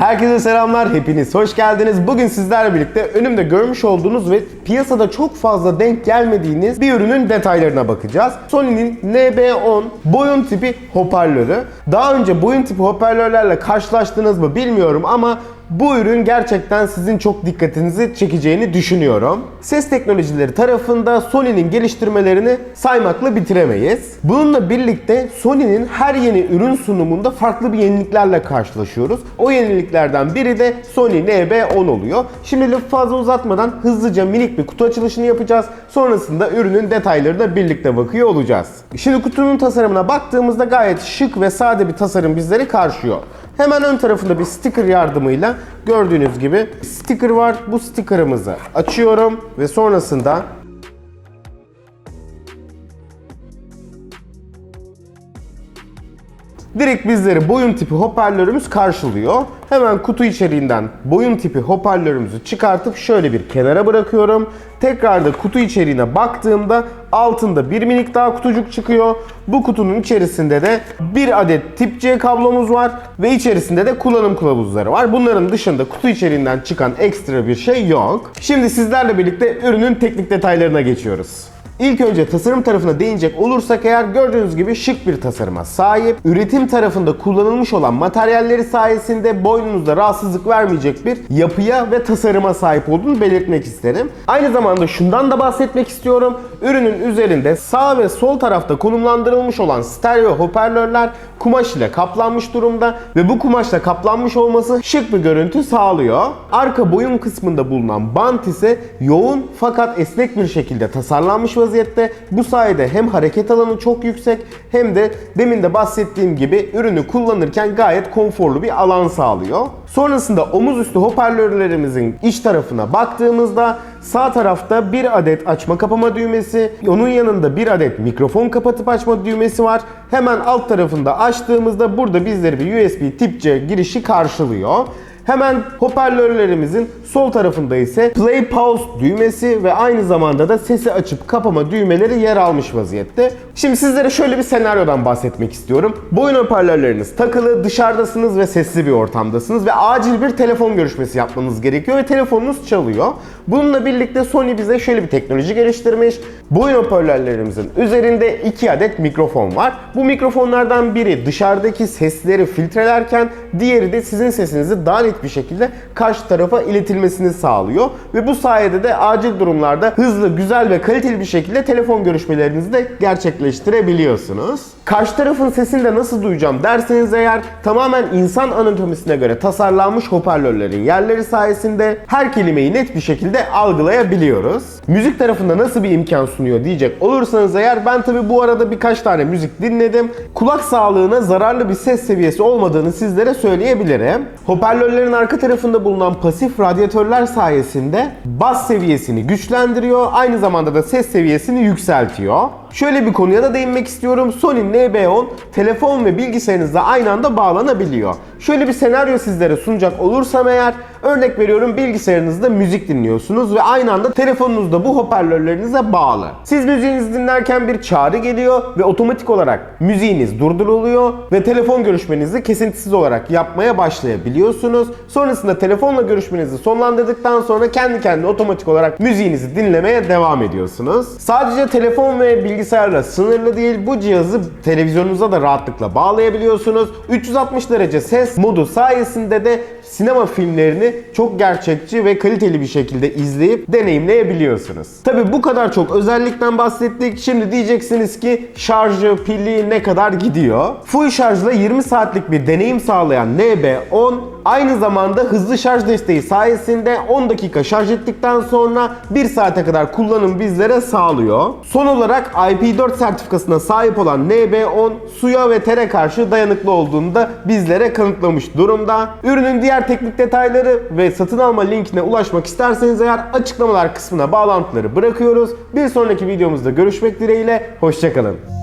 Herkese selamlar, hepiniz hoş geldiniz. Bugün sizlerle birlikte önümde görmüş olduğunuz ve piyasada çok fazla denk gelmediğiniz bir ürünün detaylarına bakacağız. Sony'nin NB10 boyun tipi hoparlörü. Daha önce boyun tipi hoparlörlerle karşılaştınız mı bilmiyorum ama bu ürün gerçekten sizin çok dikkatinizi çekeceğini düşünüyorum. Ses teknolojileri tarafında Sony'nin geliştirmelerini saymakla bitiremeyiz. Bununla birlikte Sony'nin her yeni ürün sunumunda farklı bir yeniliklerle karşılaşıyoruz. O yeniliklerden biri de Sony NB10 oluyor. Şimdi lafı fazla uzatmadan hızlıca minik bir kutu açılışını yapacağız. Sonrasında ürünün detaylarına birlikte bakıyor olacağız. Şimdi kutunun tasarımına baktığımızda gayet şık ve sade bir tasarım bizleri karşılıyor. Hemen ön tarafında bir sticker yardımıyla gördüğünüz gibi sticker var. Bu sticker'ımızı açıyorum ve sonrasında Direkt bizleri boyun tipi hoparlörümüz karşılıyor. Hemen kutu içeriğinden boyun tipi hoparlörümüzü çıkartıp şöyle bir kenara bırakıyorum. Tekrar da kutu içeriğine baktığımda altında bir minik daha kutucuk çıkıyor. Bu kutunun içerisinde de bir adet tip C kablomuz var ve içerisinde de kullanım kılavuzları var. Bunların dışında kutu içeriğinden çıkan ekstra bir şey yok. Şimdi sizlerle birlikte ürünün teknik detaylarına geçiyoruz. İlk önce tasarım tarafına değinecek olursak eğer gördüğünüz gibi şık bir tasarıma sahip. Üretim tarafında kullanılmış olan materyalleri sayesinde boynunuzda rahatsızlık vermeyecek bir yapıya ve tasarıma sahip olduğunu belirtmek isterim. Aynı zamanda şundan da bahsetmek istiyorum. Ürünün üzerinde sağ ve sol tarafta konumlandırılmış olan stereo hoparlörler kumaş ile kaplanmış durumda ve bu kumaşla kaplanmış olması şık bir görüntü sağlıyor. Arka boyun kısmında bulunan bant ise yoğun fakat esnek bir şekilde tasarlanmış vaziyette. Bu sayede hem hareket alanı çok yüksek hem de demin de bahsettiğim gibi ürünü kullanırken gayet konforlu bir alan sağlıyor. Sonrasında omuz üstü hoparlörlerimizin iç tarafına baktığımızda sağ tarafta bir adet açma kapama düğmesi, onun yanında bir adet mikrofon kapatıp açma düğmesi var. Hemen alt tarafında açtığımızda burada bizleri bir USB tip C girişi karşılıyor. Hemen hoparlörlerimizin sol tarafında ise play pause düğmesi ve aynı zamanda da sesi açıp kapama düğmeleri yer almış vaziyette. Şimdi sizlere şöyle bir senaryodan bahsetmek istiyorum. Boyun hoparlörleriniz takılı, dışarıdasınız ve sesli bir ortamdasınız ve acil bir telefon görüşmesi yapmanız gerekiyor ve telefonunuz çalıyor. Bununla birlikte Sony bize şöyle bir teknoloji geliştirmiş. Boyun hoparlörlerimizin üzerinde iki adet mikrofon var. Bu mikrofonlardan biri dışarıdaki sesleri filtrelerken diğeri de sizin sesinizi daha net bir şekilde karşı tarafa iletilmesini sağlıyor. Ve bu sayede de acil durumlarda hızlı, güzel ve kaliteli bir şekilde telefon görüşmelerinizi de gerçekleştirebiliyorsunuz. Karşı tarafın sesini de nasıl duyacağım derseniz eğer tamamen insan anatomisine göre tasarlanmış hoparlörlerin yerleri sayesinde her kelimeyi net bir şekilde algılayabiliyoruz. Müzik tarafında nasıl bir imkan sunuyor diyecek olursanız eğer ben tabi bu arada birkaç tane müzik dinledim. Kulak sağlığına zararlı bir ses seviyesi olmadığını sizlere söyleyebilirim. Hoparlörlerin arka tarafında bulunan pasif radyatörler sayesinde bas seviyesini güçlendiriyor. Aynı zamanda da ses seviyesini yükseltiyor. Şöyle bir konuya da değinmek istiyorum. Sony NB10 telefon ve bilgisayarınızla aynı anda bağlanabiliyor. Şöyle bir senaryo sizlere sunacak olursam eğer örnek veriyorum bilgisayarınızda müzik dinliyorsunuz ve aynı anda telefonunuzda bu hoparlörlerinize bağlı. Siz müziğinizi dinlerken bir çağrı geliyor ve otomatik olarak müziğiniz durduruluyor ve telefon görüşmenizi kesintisiz olarak yapmaya başlayabiliyorsunuz. Sonrasında telefonla görüşmenizi sonlandırdıktan sonra kendi kendine otomatik olarak müziğinizi dinlemeye devam ediyorsunuz. Sadece telefon ve bilgisayarla sınırlı değil bu cihazı televizyonunuza da rahatlıkla bağlayabiliyorsunuz. 360 derece ses modu sayesinde de sinema filmlerini çok gerçekçi ve kaliteli bir şekilde izleyip deneyimleyebiliyorsunuz. Tabi bu kadar çok özellikten bahsettik. Şimdi diyeceksiniz ki şarjı, pili ne kadar gidiyor? Full şarjla 20 saatlik bir deneyim sağlayan NB10 aynı zamanda hızlı şarj desteği sayesinde 10 dakika şarj ettikten sonra 1 saate kadar kullanım bizlere sağlıyor. Son olarak IP4 sertifikasına sahip olan NB10 suya ve tere karşı dayanıklı olduğunu da bizlere kanıtlamış durumda. Ürünün diğer teknik detayları ve satın alma linkine ulaşmak isterseniz eğer açıklamalar kısmına bağlantıları bırakıyoruz. Bir sonraki videomuzda görüşmek dileğiyle, hoşçakalın.